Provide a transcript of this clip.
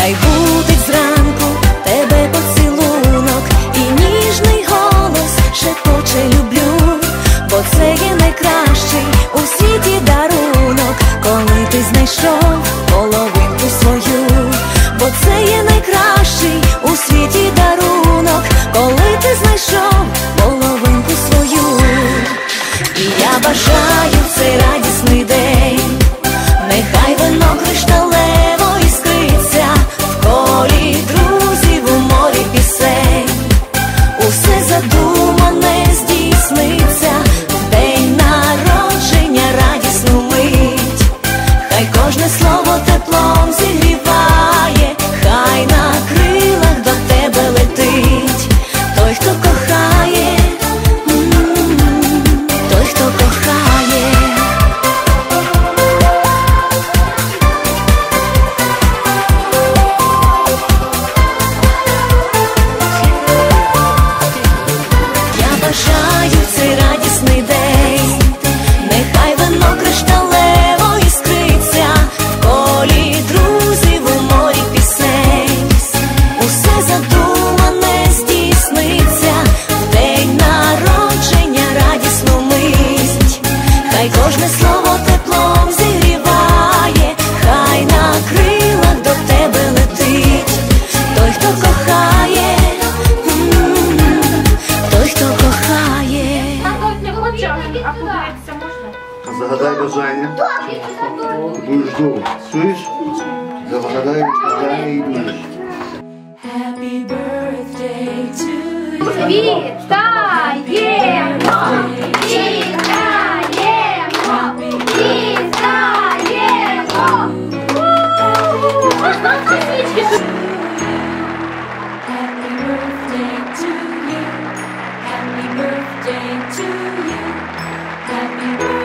Хай будить зранку тебе поцілунок і ніжний голос шепоче люблю, бо це є найкращий у світі дарунок, коли ти знайшов половинку свою, бо це є найкращий у світі дарунок, коли ти знайшов Загадай бажання. Будеш довго. Чуєш? Загадай бажання і будеш. Вітаємо! Вітаємо! Вітаємо! Happy birthday. Happy birthday to you. Happy birthday.